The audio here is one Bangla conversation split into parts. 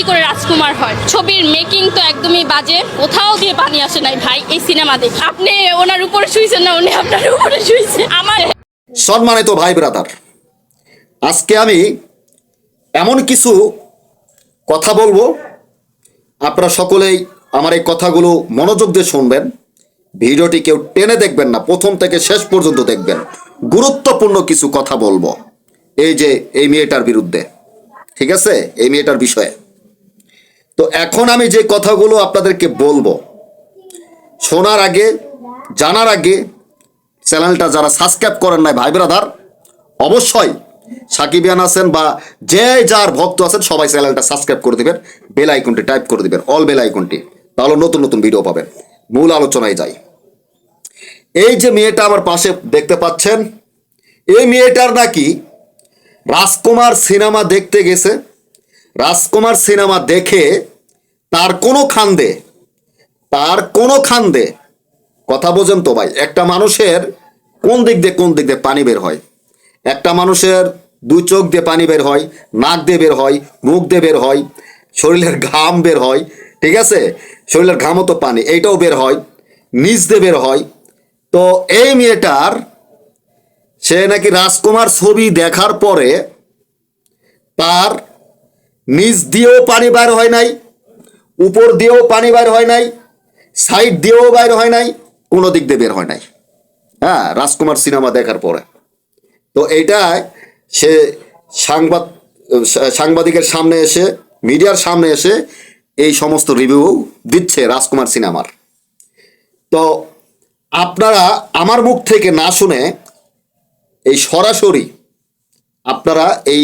কি করে রাজকুমার হয়? ছবির মেকিং তো একদমই বাজে। কোথাও দিয়ে পানি আসে নাই ভাই, এই সিনেমা দেখে। আপনি ওনার উপরে শুয়েছেন না, উনি আপনার উপরে শুয়েছে আমার সম্মানিত ভাই ব্রাদার, আজকে আমি এমন কিছু কথা বলব। আপনারা সকলেই আমার এই কথাগুলো মনোযোগ দিয়ে শুনবেন। ভিডিওটি কেউ টেনে দেখবেন না, প্রথম থেকে শেষ পর্যন্ত দেখবেন। গুরুত্বপূর্ণ কিছু কথা বলব। এই যে, এই মেয়েটার বিরুদ্ধে। ঠিক আছে? এই মেয়েটার বিষয়ে। তো এখন আমি যে কথাগুলো আপনাদেরকে বলব, শোনার আগে, জানার আগে, চ্যানেলটা যারা সাবস্ক্রাইব করেন নাই, ভাই ব্রাদার, অবশ্যই সাকিবিয়ান আছেন বা যে যার ভক্ত আছেন, সবাই চ্যানেলটা সাবস্ক্রাইব করে দিবেন, বেল আইকনটি টাইপ করে দিবেন, অল বেল আইকনটি, তাহলে নতুন নতুন ভিডিও পাবেন। মূল আলোচনায় যাই। এই যে মেয়েটা আমার পাশে দেখতে পাচ্ছেন, এই মেয়েটার নাকি রাজকুমার সিনেমা দেখতে গেছে। রাজকুমার সিনেমা দেখে তার কোনো খান্দে, তার কোনো খান্দে, কথা বোঝেন তো ভাই, একটা মানুষের কোন দিক দিয়ে কোন দিক দিয়ে পানি বের হয়? একটা মানুষের দুই চোখ দিয়ে পানি বের হয়, নাক দিয়ে বের হয়, মুখ দিয়ে বের হয়, শরীরের ঘাম বের হয়, ঠিক আছে? শরীরের ঘামও তো পানি, এইটাও বের হয়, নিচ দিয়ে বের হয়। তো এই মেয়েটার, সে নাকি রাজকুমার ছবি দেখার পরে তার নিচ দিয়েও পানি বের হয় নাই উপর দিয়েও পানি বের হয় নাই, সাইড দিয়েও বাইর হয় নাই, কোনো দিক দিয়ে বের হয় নাই। হ্যাঁ রাজকুমার সিনেমা দেখার পরে। তো এইটায় সে সাংবাদ, সাংবাদিকের সামনে এসে, মিডিয়ার সামনে এসে এই সমস্ত রিভিউ দিচ্ছে রাজকুমার সিনেমার। তো আপনারা আমার মুখ থেকে না শুনে এই সরাসরি আপনারা এই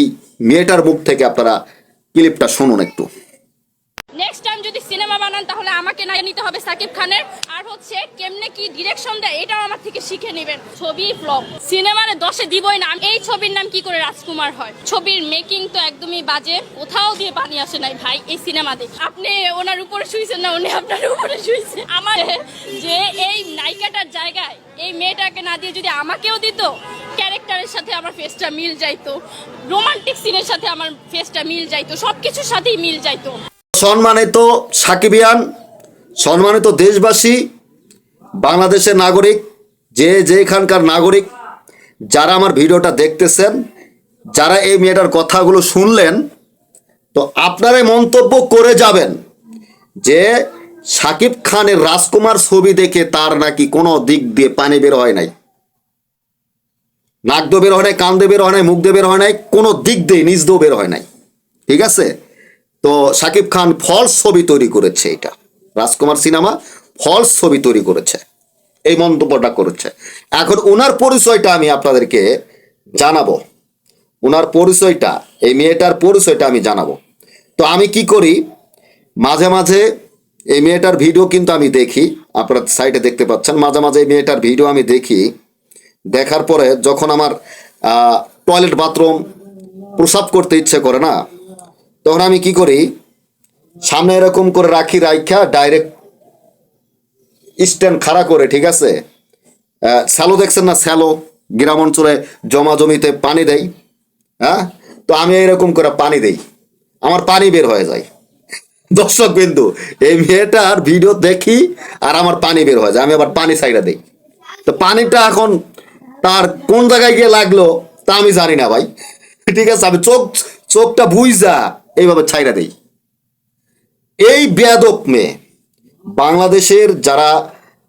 মেয়েটার মুখ থেকে আপনারা ক্লিপটা শুনুন একটু। নেক্সট টাইম যদি সিনেমা বানান, তাহলে আমাকে না নিতে হবে সাকিব খানের। আর হচ্ছে, কেমনে কি ডিরেকশন দেয়, এটাও আমার থেকে শিখে নেবেন। ছবি ফ্লপ সিনেমারে দশে দিবই না। এই ছবির নাম কি করে রাজকুমার হয়? ছবির মেকিং তো একদমই বাজে। কোথাও দিয়ে পানি আসে নাই ভাই, এই সিনেমা দেখে। আপনি ওনার উপরে শুয়েছেন না, উনি আপনার উপরে শুয়েছে আমার যে এই নায়িকাটার জায়গায়, এই মেয়েটাকে না দিয়ে যদি আমাকেও দিত, ক্যারেক্টারের সাথে আমার ফেসটা মিল যাইতো। রোমান্টিক সিনের সাথে আমার ফেসটা মিল যাইতো। সবকিছুর সাথেই মিল যাইতো। সম্মানিত সাকিবিয়ান সম্মানিত দেশবাসী, বাংলাদেশের নাগরিক, যে যেখানকার নাগরিক, যারা আমার ভিডিওটা দেখতেছেন, যারা এই মেয়েটার কথাগুলো শুনলেন, তো আপনারাই মন্তব্য করে যাবেন যে সাকিব খানের রাজকুমার ছবি দেখে তার নাকি কোনো দিক দিয়ে পানি বের হয় নাই। নাক বের হয় নাই, কান দিয়ে বের হয় নাই, মুখ দিয়ে বের হয় নাই, কোনো দিক দিয়ে নিজ বের হয় নাই। ঠিক আছে? তো সাকিব খান ফলস ছবি তৈরি করেছে এটা। রাজকুমার সিনেমা ফলস ছবি তৈরি করেছে। এই মন্তব্যটা করেছে। এখন ওনার পরিচয়টা আমি আপনাদেরকে জানাব। ওনার পরিচয়টা, এই মেয়েটার পরিচয়টা আমি জানাব। তো আমি কি করি? মাঝে মাঝে এই মেয়েটার ভিডিও কিন্তু আমি দেখি। আপনারা সাইটে দেখতে পাচ্ছেন, মাঝে মাঝে এই মেয়েটার ভিডিও আমি দেখি। দেখার পরে যখন আমার টয়লেট বাথরুম প্রসাব করতে ইচ্ছে করে না তখন আমি কি করি? সামনে এরকম করে রাখি, রাইখা ডাইরেক্ট স্ট্যান্ড খাড়া করে, ঠিক আছে? স্যালো দেখছেন না স্যালো? গ্রাম অঞ্চলে জমা জমিতে পানি দেয় হ্যাঁ? তো আমি এরকম করে পানি দেই, আমার পানি বের হয়ে যায়। দর্শক বিন্দু, এই মেয়েটার ভিডিও দেখি আর আমার পানি বের হয়ে যায়, আমি আবার পানি সাইডে দেই। তো পানিটা এখন তার কোন জায়গায় গিয়ে লাগল তা আমি জানি না ভাই। ঠিক আছে, আমি চোখ, চোখটা বুঝা এইভাবে ছাইরা দেই। এই বেয়াদব মেয়ে, বাংলাদেশের যারা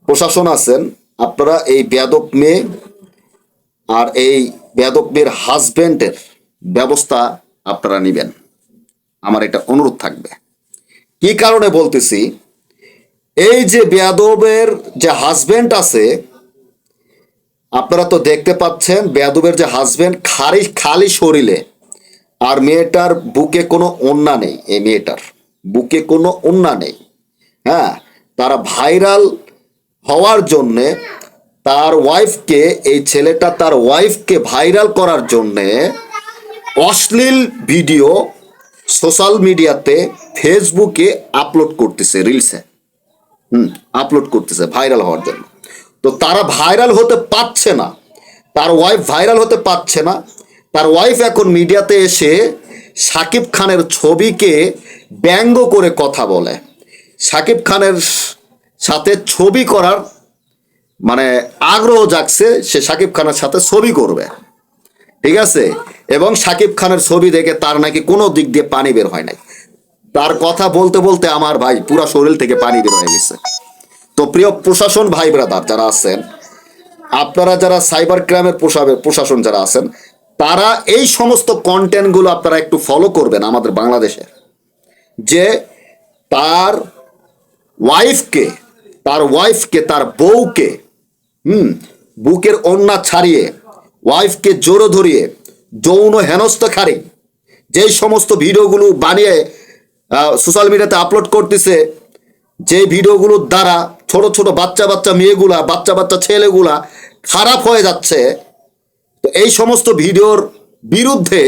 প্রশাসন আছেন, আপনারা এই বেয়াদব মেয়ে আর এই বেয়াদব মেয়ের হাজবেন্ডের ব্যবস্থা আপনারা নেবেন। আমার এটা অনুরোধ থাকবে। কি কারণে বলতেছি? এই যে বেয়াদবের যে হাজবেন্ড আছে, আপনারা তো দেখতে পাচ্ছেন, বেয়াদবের যে হাজবেন্ড খালি খালি শরীরে আর মেয়েটার বুকে কোনো ওন্না নেই, এই মেয়েটার বুকে কোনো ওন্না নেই। হ্যাঁ তারা ভাইরাল হওয়ার জন্যে তার ওয়াইফকে, এই ছেলেটা তার ওয়াইফকে ভাইরাল করার জন্যে অশ্লীল ভিডিও সোশ্যাল মিডিয়াতে, ফেসবুকে আপলোড করতেছে, রিলসে। হুম, আপলোড করতেছে ভাইরাল হওয়ার জন্য। তো তারা ভাইরাল হতে পারছে না। তার ওয়াইফ ভাইরাল হতে পারছে না। তার ওয়াইফ এখন মিডিয়াতে এসে সাকিব খানের ছবিকে ব্যঙ্গ করে কথা বলে। সাকিব খানের সাথে ছবি করার মানে আগ্রহ জাগছে, সে সাকিব খানের সাথে ছবি করবে। ঠিক আছে? এবং সাকিব খানের ছবি দেখে তার নাকি কোনো দিক দিয়ে পানি বের হয় নাই। তার কথা বলতে বলতে আমার ভাই পুরো শরীর থেকে পানি বের হয়ে গেছে। তো প্রিয় প্রশাসন ভাই ব্রাদার যারা আছেন, আপনারা যারা সাইবার ক্রাইমের প্রশা- প্রশাসন যারা আছেন তারা এই সমস্ত কন্টেন্টগুলো আপনারা একটু ফলো করবেন আমাদের বাংলাদেশের যে তার ওয়াইফকে তার ওয়াইফকে তার বউকে, হুম, বুকের অন্যা ছাড়িয়ে ওয়াইফকে জোরে ধরিয়ে, যৌন হেনস্থাকারী যেই সমস্ত ভিডিওগুলো বানিয়ে সোশ্যাল মিডিয়াতে আপলোড করতেছে যে ভিডিওগুলোর দ্বারা ছোট ছোট বাচ্চা বাচ্চা মেয়েগুলা, বাচ্চা বাচ্চা ছেলেগুলা খারাপ হয়ে যাচ্ছে তো এই সমস্ত ভিডিওর বিরুদ্ধে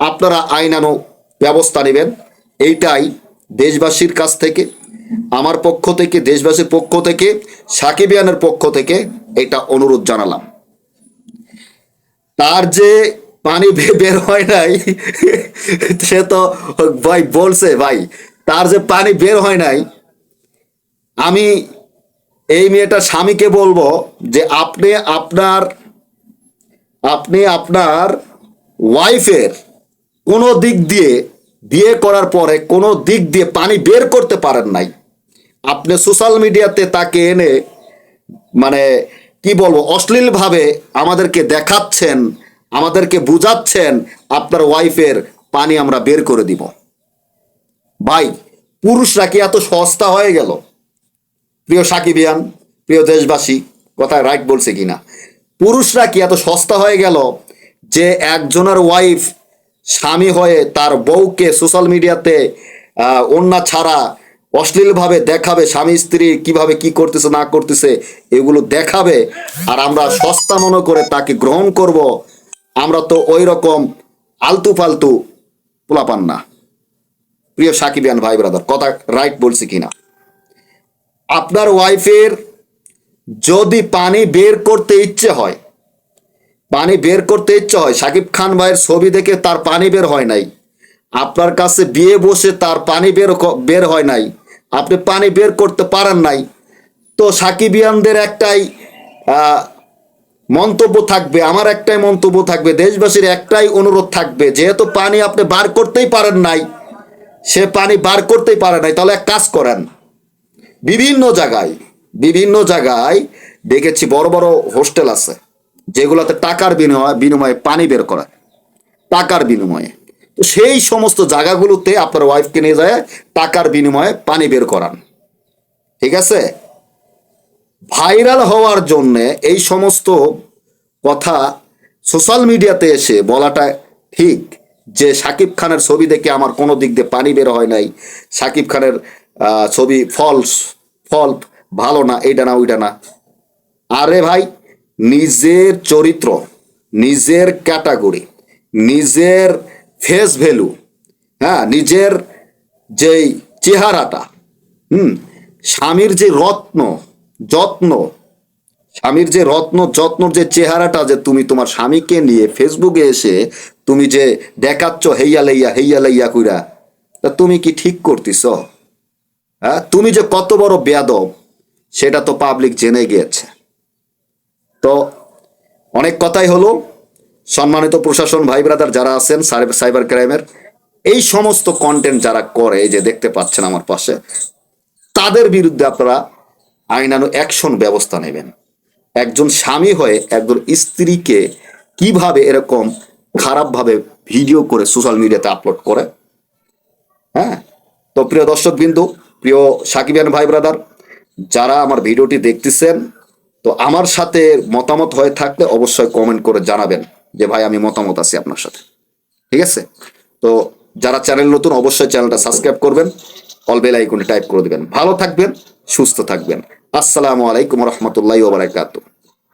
আপনারা আইনানো ব্যবস্থা নেবেন। এইটাই দেশবাসীর কাছ থেকে, আমার পক্ষ থেকে, দেশবাসীর পক্ষ থেকে সাকিবিয়ানের পক্ষ থেকে এটা অনুরোধ জানালাম। তার যে পানি বের হয় নাই, সে তো ভাই বলছে ভাই, তার যে পানি বের হয় নাই, আমি এই মেয়েটার স্বামীকে বলব যে আপনি আপনার আপনি আপনার ওয়াইফের কোনো দিক দিয়ে বিয়ে করার পরে কোনো দিক দিয়ে পানি বের করতে পারেন নাই। আপনি সোশ্যাল মিডিয়াতে তাকে এনে মানে কি বলব, অশ্লীলভাবে আমাদেরকে দেখাচ্ছেন, আমাদেরকে বুঝাচ্ছেন, আপনার ওয়াইফের পানি আমরা বের করে দিব। ভাই, পুরুষরা কি এত সস্তা হয়ে গেল? প্রিয় সাকিবিয়ান প্রিয় দেশবাসী, কথায় রাইট বলছে কিনা? পুরুষরা কি এত সস্তা হয়ে গেল যে একজনের ওয়াইফ স্বামী হয়ে তার বউকে সোশ্যাল মিডিয়াতে অন্যা ছাড়া অশ্লীলভাবে দেখাবে স্বামী স্ত্রী কীভাবে কি করতেছে, না করতেছে, এগুলো দেখাবে আর আমরা সস্তা মনে করে তাকে গ্রহণ করব, আমরা তো ওই রকম আলতু ফালতু পোলাপান না। প্রিয় সাকিবিয়ান ভাই ব্রাদার কথা রাইট বলছি কিনা? আপনার ওয়াইফের যদি পানি বের করতে ইচ্ছে হয়, পানি বের করতে ইচ্ছে হয়, সাকিব খান ভাইয়ের ছবি দেখে তার পানি বের হয় নাই। আপনার কাছে বিয়ে বসে তার পানি বের বের হয় নাই। আপনি পানি বের করতে পারেন নাই। তো সাকিবিয়ানদের একটাই মন্তব্য থাকবে, আমার একটাই মন্তব্য থাকবে, দেশবাসীর একটাই অনুরোধ থাকবে, যেহেতু পানি আপনি বার করতেই পারেন নাই, সে পানি বার করতেই পারে নাই, তাহলে এক কাজ করেন। বিভিন্ন জায়গায় বিভিন্ন জায়গায় দেখেছি বড় বড় হোস্টেল আছে, যেগুলোতে টাকার বিনিময়ে বিনিময়ে পানি বের করা, টাকার বিনিময়ে। তো সেই সমস্ত জায়গাগুলোতে আপনার ওয়াইফকে নিয়ে যায়, টাকার বিনিময়ে পানি বের করান। ঠিক আছে? ভাইরাল হওয়ার জন্যে এই সমস্ত কথা সোশ্যাল মিডিয়াতে এসে বলাটা ঠিক, যে সাকিব খানের ছবি দেখে আমার কোনো দিক দিয়ে পানি বের হয় নাই, সাকিব খানের ছবি ফলস ফল ভালো না, এইটা না, ওইটা না। আরে ভাই, নিজের চরিত্র, নিজের ক্যাটাগরি, নিজের ফেস ভ্যালু হ্যাঁ নিজের যেই চেহারাটা, হুম, স্বামীর যে রত্ন, যত্ন, স্বামীর যে রত্ন, যত্নর যে চেহারাটা যে তুমি তোমার স্বামীকে নিয়ে ফেসবুকে এসে তুমি যে দেখাচ্ছ, হেইয়া লাইয়া হেইয়া লাইয়া কইরা, তা তুমি কি ঠিক করতেছ? হ্যাঁ তুমি যে কত বড় বেয়াদব সেটা তো পাবলিক জেনে গিয়েছে। তো অনেক কথাই হলো। সম্মানিত প্রশাসন ভাই ব্রাদার যারা আছেন সাইবার- ক্রাইমের, এই সমস্ত কন্টেন্ট যারা করে যে দেখতে পাচ্ছেন আমার পাশে, তাদের বিরুদ্ধে আপনারা আইনানু অ্যাকশন ব্যবস্থা নেবেন। একজন স্বামী হয়ে একজন স্ত্রীকে কীভাবে এরকম খারাপভাবে ভিডিও করে সোশ্যাল মিডিয়াতে আপলোড করে হ্যাঁ? তো প্রিয় দর্শক বিন্দু প্রিয় সাকিবিয়ান ভাই ব্রাদার যারা আমার ভিডিওটি দেখতেছেন, তো আমার সাথে মতামত হয়ে থাকলে অবশ্যই কমেন্ট করে জানাবেন যে ভাই আমি মতামত আছি আপনার সাথে। ঠিক আছে? তো যারা চ্যানেল নতুন, অবশ্যই চ্যানেলটা সাবস্ক্রাইব করবেন অল বেল আইকনে টাইপ করে দেবেন। ভালো থাকবেন, সুস্থ থাকবেন। আসসালামু আলাইকুম রহমতুল্লাহ ওবরাকাতুহ